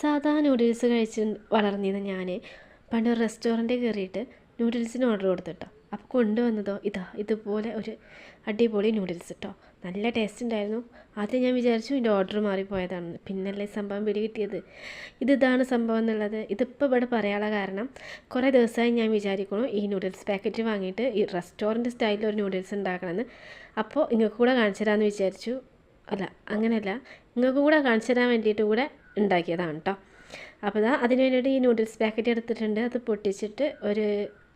സാധാ നൂഡിൽസ് കഴിച്ച് വളർന്നിരുന്ന ഞാൻ പണ്ട് ഒരു റെസ്റ്റോറന്റിൽ കയറിയിട്ട് നൂഡിൽസിന് ഓർഡർ കൊടുത്തിട്ടോ. അപ്പോൾ കൊണ്ടുവന്നതോ ഇതാ ഇതുപോലെ ഒരു അടിപൊളി നൂഡിൽസ് കേട്ടോ നല്ല ടേസ്റ്റ് ഉണ്ടായിരുന്നു. ആദ്യം ഞാൻ വിചാരിച്ചു ഇതിന്റെ ഓർഡർ മാറിപ്പോയതാണെന്ന് പിന്നല്ലേ സംഭവം പിടി കിട്ടിയത്. ഇത് ഇതാണ് സംഭവം എന്നുള്ളത്. ഇതിപ്പോൾ ഇവിടെ പറയാനുള്ള കാരണം കുറേ ദിവസമായി ഞാൻ വിചാരിക്കണു ഈ നൂഡിൽസ് പാക്കറ്റ് വാങ്ങിയിട്ട് ഈ റെസ്റ്റോറന്റ് സ്റ്റൈലിൽ ഒരു നൂഡിൽസ് ഉണ്ടാക്കണമെന്ന്. അപ്പോൾ നിങ്ങൾക്ക് കൂടെ കാണിച്ചു തരാമെന്ന് വിചാരിച്ചു. അല്ല അങ്ങനെയല്ല. നിങ്ങൾക്ക് കൂടെ കാണിച്ചു തരാൻ വേണ്ടിയിട്ട് കൂടെ ഉണ്ടാക്കിയതാണ് കേട്ടോ അപ്പോൾ ഇതാ അതിന് വേണ്ടിയിട്ട് ഈ നൂഡിൽസ് പാക്കറ്റ് എടുത്തിട്ടുണ്ട്. അത് പൊട്ടിച്ചിട്ട് ഒരു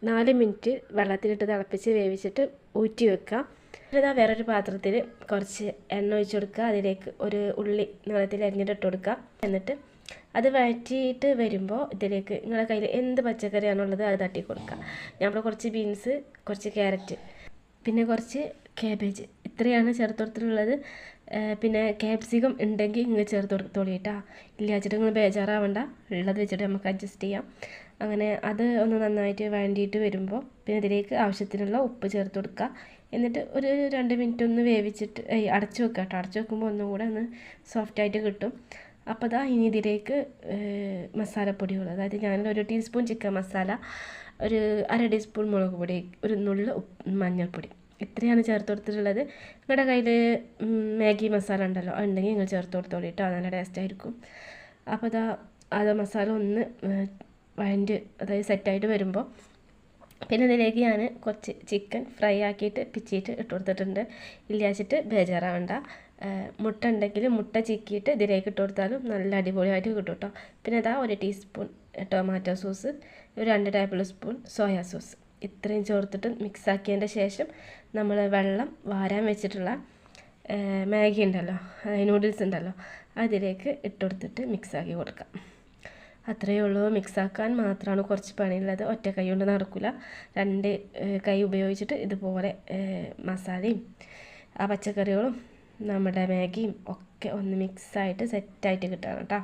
നാല് മിനിറ്റ് വെള്ളത്തിലിട്ട് തിളപ്പിച്ച് വേവിച്ചിട്ട് ഊറ്റി വെക്കുക. ഇതാ വേറൊരു പാത്രത്തിൽ കുറച്ച് എണ്ണ ഒഴിച്ച് കൊടുക്കുക. അതിലേക്ക് ഒരു ഉള്ളി നീളത്തിൽ അരിഞ്ഞിട്ട് ഇട്ട് കൊടുക്കുക. എന്നിട്ട് അത് വഴറ്റിയിട്ട് വരുമ്പോൾ ഇതിലേക്ക് നിങ്ങളുടെ കയ്യിൽ എന്ത് പച്ചക്കറിയാണുള്ളത് അത് തട്ടി കൊടുക്കുക. ഞാൻ കുറച്ച് ബീൻസ് കുറച്ച് ക്യാരറ്റ് പിന്നെ കുറച്ച് കാബേജ് ഇത്രയാണ് ചേർത്ത് പിന്നെ ക്യാപ്സിക്കം ഉണ്ടെങ്കിൽ ഇങ്ങനെ ചേർത്ത് കൊടുത്തോളി കേട്ടോ ഇല്ല വെച്ചിട്ട് നിങ്ങൾ ബേജാറാവണ്ട. ഉള്ളത് വെച്ചിട്ട് നമുക്ക് അഡ്ജസ്റ്റ് ചെയ്യാം. അങ്ങനെ അത് ഒന്ന് നന്നായിട്ട് വേണ്ടിയിട്ട് വരുമ്പോൾ പിന്നെ ഇതിലേക്ക് ആവശ്യത്തിനുള്ള ഉപ്പ് ചേർത്ത് കൊടുക്കുക എന്നിട്ട് ഒരു രണ്ട് മിനിറ്റ് ഒന്ന് വേവിച്ചിട്ട് അടച്ചു വെക്കുക കേട്ടോ അടച്ചു വെക്കുമ്പോൾ ഒന്നും കൂടെ ഒന്ന് സോഫ്റ്റായിട്ട് കിട്ടും. അപ്പോൾ അതാ ഇനി ഇതിലേക്ക് മസാലപ്പൊടികൾ അതായത് ഞാൻ ഒരു ടീസ്പൂൺ ചിക്കൻ മസാല ഒരു അര ടീസ്പൂൺ മുളക് പൊടി ഒരു നുള്ള മഞ്ഞൾപ്പൊടി. ഇത്രയാണ് ചേർത്ത് കൊടുത്തിട്ടുള്ളത് നിങ്ങളുടെ കയ്യിൽ മാഗി മസാല ഉണ്ടല്ലോ ഉണ്ടെങ്കിൽ നിങ്ങൾ ചേർത്ത് കൊടുത്തോളൂ കേട്ടോ നല്ല ടേസ്റ്റ് ആയിരിക്കും. അപ്പോൾ അതാ അത് മസാല ഒന്ന് വഴണ്ട് അതായത് സെറ്റായിട്ട് വരുമ്പോൾ പിന്നെ ഇതിലേക്ക് ഞാൻ കുറച്ച് ചിക്കൻ ഫ്രൈ ആക്കിയിട്ട് പിച്ചിയിട്ട് ഇട്ട് കൊടുത്തിട്ടുണ്ട്. ഇല്ലാച്ചിട്ട് ബേജാറാവണ്ട. മുട്ട ഉണ്ടെങ്കിൽ മുട്ട ചിക്കിയിട്ട് ഇതിലേക്ക് ഇട്ട് കൊടുത്താലും നല്ല അടിപൊളിയായിട്ട് കിട്ടും കേട്ടോ. പിന്നെ അതാ ഒരു ടീസ്പൂൺ ടൊമാറ്റോ സോസ് ഒരു രണ്ട് ടേബിൾ സ്പൂൺ സോയാ സോസ് ഇത്രയും ചേർത്തിട്ട് മിക്സാക്കിയതിന്റെ ശേഷം നമ്മൾ വെള്ളം വാരാൻ വെച്ചിട്ടുള്ള മാഗി ഉണ്ടല്ലോ നൂഡിൽസ് ഉണ്ടല്ലോ അതിലേക്ക് ഇട്ട് കൊടുത്തിട്ട് മിക്സാക്കി കൊടുക്കാം. അത്രയേ ഉള്ളൂ. മിക്സാക്കാൻ മാത്രമാണ് കുറച്ച് പണിയുള്ളത്. ഒറ്റ കൈ കൊണ്ട് നടക്കില്ല. രണ്ട് കൈ ഉപയോഗിച്ചിട്ട് ഇതുപോലെ മസാലയും ആ പച്ചക്കറികളും നമ്മുടെ മാഗിയും ഒക്കെ ഒന്ന് മിക്സായിട്ട് സെറ്റായിട്ട് കിട്ടണം കേട്ടോ.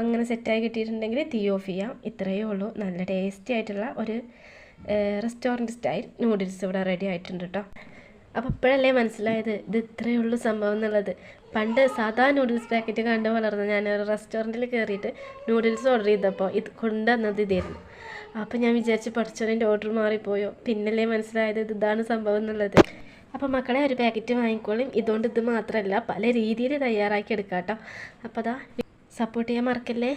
അങ്ങനെ സെറ്റായി കിട്ടിയിട്ടുണ്ടെങ്കിൽ തീ ഓഫ് ചെയ്യാം. ഇത്രയേ ഉള്ളൂ. നല്ല ടേസ്റ്റി ആയിട്ടുള്ള ഒരു റെസ്റ്റോറന്റ് സ്റ്റൈൽ നൂഡിൽസ് ഇവിടെ റെഡി ആയിട്ടുണ്ട് കേട്ടോ അപ്പോൾ ഇപ്പോഴല്ലേ മനസ്സിലായത്? ഇത് ഇത്രയേ ഉള്ളൂ സംഭവം എന്നുള്ളത്. പണ്ട് സാധാ നൂഡിൽസ് പാക്കറ്റ് കണ്ട് വളർന്ന ഞാൻ ഒരു റെസ്റ്റോറന്റിൽ കയറിയിട്ട് നൂഡിൽസ് ഓർഡർ ചെയ്തപ്പോൾ ഇത് കൊണ്ടുവന്നത് ഇതായിരുന്നു. അപ്പോൾ ഞാൻ വിചാരിച്ച് പഠിച്ചതിന്റെ ഓർഡർ മാറിപ്പോയോ? പിന്നല്ലേ മനസ്സിലായത് ഇത് ഇതാണ് സംഭവം എന്നുള്ളത്. അപ്പോൾ മക്കളെ ഒരു പാക്കറ്റ് വാങ്ങിക്കോളും. ഇതുകൊണ്ട് ഇത് മാത്രമല്ല പല രീതിയിൽ തയ്യാറാക്കി എടുക്കാം കേട്ടോ അപ്പോൾ അതാ സപ്പോർട്ട് ചെയ്യാൻ മറക്കല്ലേ?